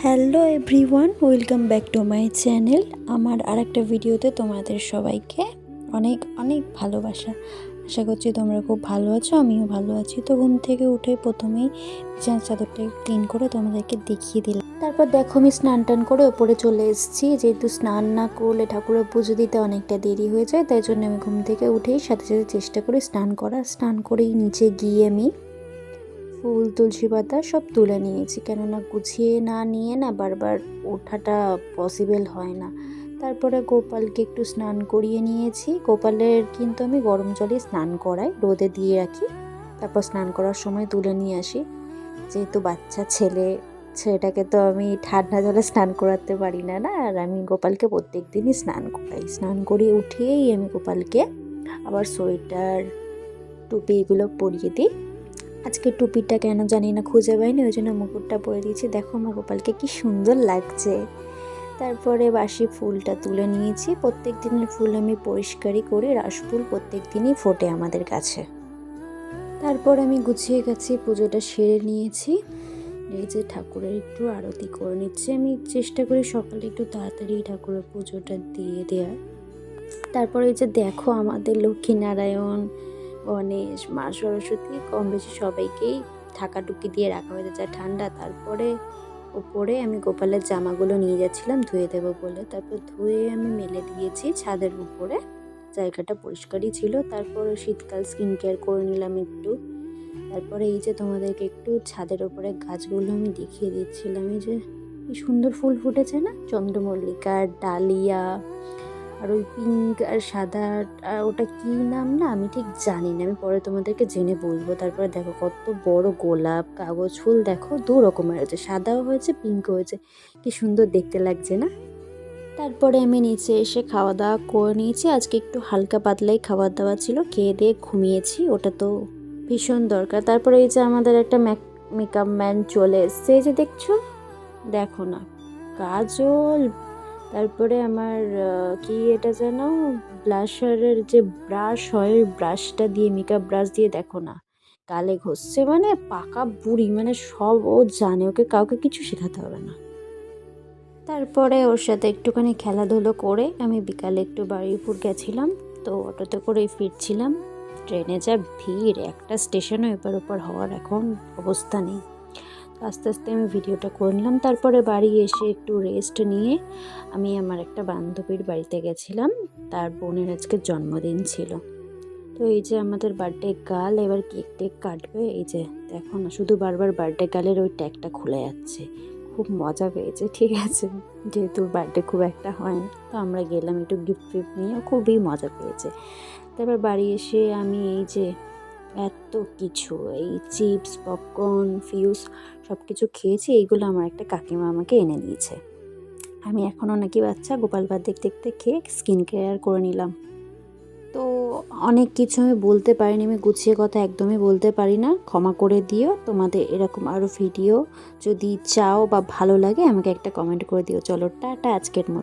Hello everyone, welcome back to my channel. আমার আরেকটা ভিডিওতে তোমাদের সবাইকে অনেক অনেক ভালোবাসা। আশা করছি তোমরা খুব ভালো আছো, আমিও ভালো আছি। তো ঘুম থেকে উঠে প্রথমেই বিছানার চাদরটা ক্লিন করে তোমাদেরকে দেখিয়ে দিলাম। তারপর দেখো আমি স্নান টান করে ওপরে চলে এসেছি। যেহেতু স্নান না করলে ঠাকুরের পুজো দিতে অনেকটা দেরি হয়ে যায়, তাই জন্য আমি ঘুম থেকে উঠেই সাথে সাথে চেষ্টা করি স্নান করা স্নান করেই নিচে গিয়ে আমি ফুল, তুলসী পাতা সব তুলে নিয়েছি। কেননা গুছিয়ে না নিয়ে না বারবার ওঠাটা পসিবল হয় না। তারপরে গোপালকে একটু স্নান করিয়ে নিয়েছি। গোপালের কিন্তু আমি গরম জলে স্নান করাই, রোদে দিয়ে রাখি। তারপর স্নান করার সময় তুলে নিয়ে আসি। যেহেতু বাচ্চা ছেলে, ছেলেটাকে তো আমি ঠান্ডা জলে স্নান করাতে পারি না না। আর আমি গোপালকে প্রত্যেক দিনই স্নান করাই। স্নান করিয়ে উঠিয়েই আমি গোপালকে আবার সোয়েটার, টুপি এগুলো পরিয়ে দিই। আজকে টুপিটা কেন জানি না খুঁজে পাইনি, ওই জন্য মুকুটটা পরে দিয়েছি। দেখো আমার গোপালকে কি সুন্দর লাগছে। তারপরে বাসি ফুলটা তুলে নিয়েছি। প্রত্যেক দিনের ফুল আমি পরিষ্কারই করি, রাস ফুল প্রত্যেক দিনই ফোটে আমাদের কাছে। তারপর আমি গুছিয়ে গেছি, পুজোটা সেরে নিয়েছি। এই যে ঠাকুরের একটু আরতি করে নিচ্ছি। আমি চেষ্টা করি সকালে একটু তাড়াতাড়ি ঠাকুরের পুজোটা দিয়ে দেওয়ার। তারপরে এই যে দেখো আমাদের লক্ষ্মীনারায়ণ গণেশ, মা সরস্বতী, কম বেশি সবাইকেই ঢাকা টুকি দিয়ে রাখা হয়েছে যা ঠান্ডা। তারপরে ওপরে আমি গোপালের জামাগুলো নিয়ে যাচ্ছিলাম, ধুয়ে দেবো বলে। তারপর ধুয়ে আমি মেলে দিয়েছি ছাদের উপরে। জায়গাটা পরিষ্কারই ছিল। তারপর শীতকাল স্কিন কেয়ার করে নিলাম একটু। তারপরে এই যে তোমাদেরকে একটু ছাদের উপরে গাছগুলো আমি দেখিয়ে দিচ্ছিলাম। এই যে কি সুন্দর ফুল ফুটেছে না? চন্দ্রমল্লিকা, ডালিয়া আর ওই পিঙ্ক আর সাদা আর ওটা কি নাম না? আমি ঠিক জানি না। আমি পরে তোমাদেরকে জেনে বলব। তারপরে দেখো কত বড় গোলাপ, কাগজ, ফুল দেখো, দু রকমের হয়েছে। সাদাও হয়েছে পিঙ্কও হয়েছে। কি সুন্দর দেখতে লাগছে না? তারপরে আমি নিচে এসে খাওয়া দাওয়া করে নিয়েছি। আজকে একটু হালকা পাতলাই খাবার দাওয়া ছিল। খেয়ে দিয়ে ঘুমিয়েছি। ওটা তো ভীষণ দরকার। তারপরে এই যে আমাদের একটা ম্যাক মেকআপ ম্যান চলে এসছে। যে দেখছ? দেখো না। কাজল তারপরে আমার কি এটা যেন? ব্লাশারের যে ব্রাশ হয় ব্রাশটা দিয়ে মেকআপ ব্রাশ দিয়ে দেখো না, গালে ঘষছে মানে পাকা বুড়ি মানে সব ও জানে, ওকে কাউকে কিছু শেখাতে হবে না। তারপরে ওর সাথে একটুখানি খেলাধুলো করে, আমি বিকালে একটু বাড়িপুর গেছিলাম, তো অটোতে করেই ফিরছিলাম। ট্রেনে যা ভিড়, একটা স্টেশনও এপার ওপার হওয়ার এখন অবস্থা নেই। আস্তে আস্তে আমি ভিডিওটা করে নিলাম। তারপরে বাড়ি এসে একটু রেস্ট নিয়ে আমি আমার একটা বান্ধবীর বাড়িতে গেছিলাম। তার বোনের আজকে জন্মদিন ছিল। তো এই যে আমাদের বার্থডে গাল, এবার কেক টেক কাটবে। এই যে দেখো না, শুধু বারবার বার্থডে গালের ওই ট্যাগটা খুলে যাচ্ছে। খুব মজা পেয়েছে, ঠিক আছে? যেহেতু বার্থডে খুব একটা হয় না। তো আমরা গেলাম একটু গিফট ফিফট নিয়ে, খুবই মজা পেয়েছে। তারপর বাড়ি এসে আমি এই যে এত কিছু, এই চিপস, পপকর্ন, ফিউজ সব কিছু খেয়েছি, এইগুলো আমার একটা কাকিমা আমাকে এনে দিয়েছে। আমি এখনও নাকি বাচ্চা, গোপাল ভাত দেখতে দেখতে খেয়ে স্কিন কেয়ার করে নিলাম। তো অনেক কিছু আমি বলতে পারিনি, আমি গুছিয়ে কথা একদমই বলতে পারি না। ক্ষমা করে দিও, তোমাদের এরকম আরও ভিডিও যদি চাও বা ভালো লাগে, আমাকে একটা কমেন্ট করে দিও। চলো, টাটা, আজকের মতো।